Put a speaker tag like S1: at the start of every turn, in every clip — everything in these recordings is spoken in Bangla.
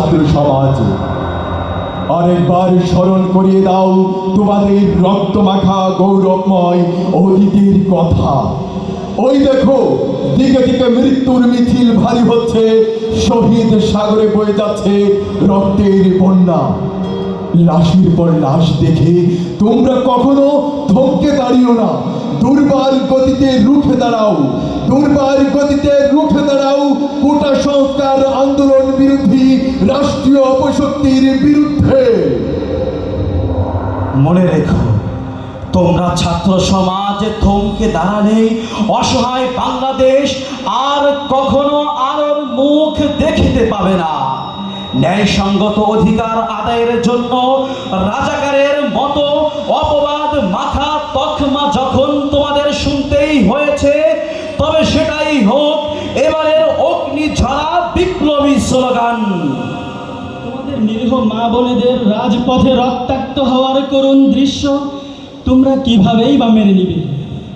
S1: ছাত্র সমাজ আরেকবার স্মরণ করিয়ে দাও তোমাদের রক্তমাখা গৌরবময় অতীতের কথা। ওই দেখো, দিকে দিকে মৃত্যুর মিছিল ভারী হচ্ছে, শহীদ সাগরে বয়ে যাচ্ছে রক্তের বন্যা। লাশের পর লাশ দেখে তোমরা কখনো থমকে দাঁড়িও না। দুর্বার গতিতে রুখে দাঁড়াও। দুর্বার গতিতে রুখে দাঁড়াও। কোটা সংস্কার আন্দোলন বিরোধী রাষ্ট্রীয় অপশক্তির বিরুদ্ধে।
S2: মনে রেখো, তোমরা ছাত্র সমাজে থমকে দাঁড়ালে অসহায় বাংলাদেশ আর কখনো আলোর মুখ দেখিতে পাবে না। ন্যায়সঙ্গত অধিকার আদায়ের জন্য রাজাকারের মতো অপবাদ মাথা তখমা অগ্নিঝরা বিপ্লবী স্লোগান।
S3: তোমাদের নিরীহ মা বোনেদের রাজপথে রক্তাক্ত হওয়ার করুণ দৃশ্য তোমরা কিভাবেই বা মেনে নিবে?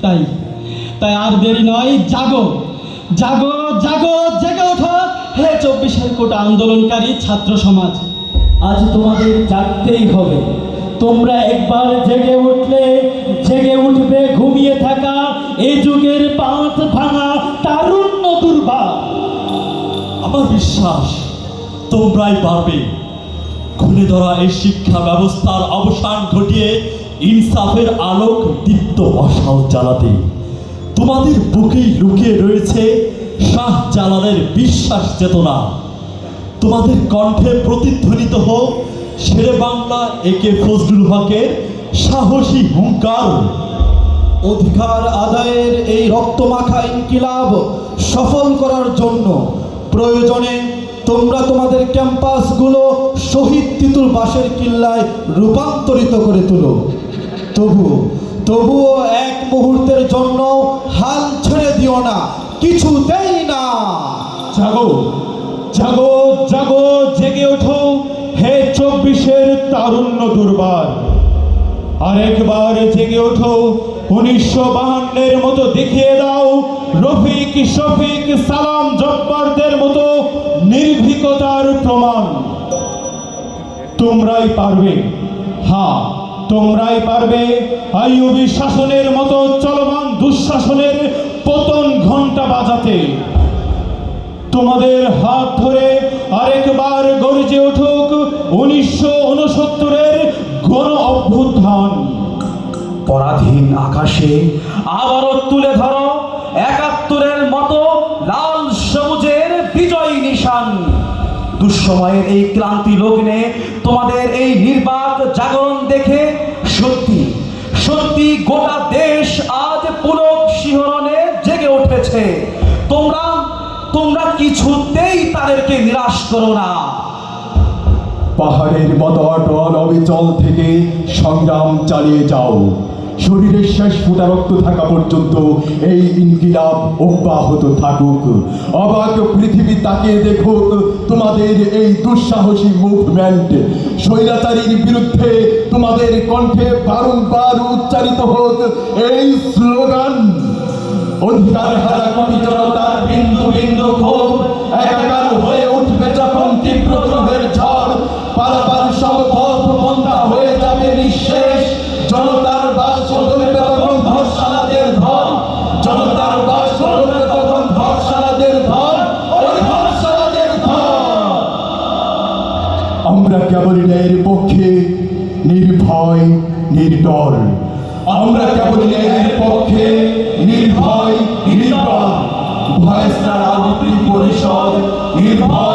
S3: তাই তাই আর দেরি নয়, জাগো। জাগো জাগো, জেগে ওঠো। হে চব্বিশের কোটা আন্দোলনকারী ছাত্র সমাজ, আজ তোমাদের জাগতেই হবে। তোমরা একবার জেগে উঠলে, জেগে উঠবে ঘুমিয়ে থাকা। এই যুগের পাঁচ ভাঙা তারুণ্য
S4: আমার বিশ্বাস তোমরাই পারবে খুলে ধরা এই শিক্ষা ব্যবস্থার অবসান ঘটিয়ে ইনসাফের আলোক দীপ্ত মশাল জ্বালাতে। তোমাদের বুকেই লুকিয়ে রয়েছে শাহ জালালের বিশ্বাস চেতনা। তোমাদের কণ্ঠে প্রতিধ্বনিত হোক শেরে বাংলা একে ফজলুল হকের সাহসী হুঙ্কার।
S5: অধিকার আদায়ের এই রক্তমাখা ইনকিলাব সফল করার জন্য প্রয়োজনে তোমরা তোমাদের ক্যাম্পাসগুলো শহীদ তিতুল বাসের কিল্লায় রূপান্তরিত করে তুলো। তবু তবুও এক মুহূর্তের জন্য হাল ছেড়ে দিও না কিছু কিছুতেই না।
S6: জাগো জাগো জাগো, জেগে ওঠো। হে চব্বিশের তারুণ্য দুর্বার। আরেকবার জেগে ওঠো, উনিশশো বাহান্নের মতো দেখিয়ে দাও। রফিক, শফিক, সালাম। তোমরাই পারবে। হ্যাঁ তোমরাই পারবে। আইয়ুবী শাসনের মতো চলমান দুঃশাসনের পতন ঘণ্টা বাজাতে। তোমাদের হাত ধরে আরেকবার গর্জে উঠুক উনিশশো উনসত্তরের গণ অভ্যুত্থান।
S2: পরাধীন আকাশে আবারও তুলে ধরো একাত্তরের মতো লাল সবুজের বিজয় নিশান। দুঃসময়ের এই ক্লান্তি লগ্নে তোমাদের এই নির্বাক জাগরণ দেখে সত্যি সত্যি গোটা দেশ আজ পুলক শিহরণে জেগে উঠেছে। তোমরা তোমরা কিছুতেই তাদেরকে নিরাশ করো না।
S1: পাহাড়ের মতো অটল অবিচল থেকে সংগ্রাম চালিয়ে যাও। শরীরের শেষ ফুটা রক্ত থাকা পর্যন্ত এই ইনকিলাব অব্যাহত থাকুক। অবাক পৃথিবী তাকিয়ে দেখুক তোমাদের এই দুঃসাহসী মুভমেন্ট স্বৈরাচারীর বিরুদ্ধে তোমাদের কণ্ঠে বারংবার উচ্চারিত হোক এই স্লোগান। অধিকার হারা কেবল পক্ষে নির্ভয় নির্ডর আমরা কেবল ন্যায়ের পক্ষে নির্ভয় নির্দল। ভয়েস পরিষদ নির্ভয়।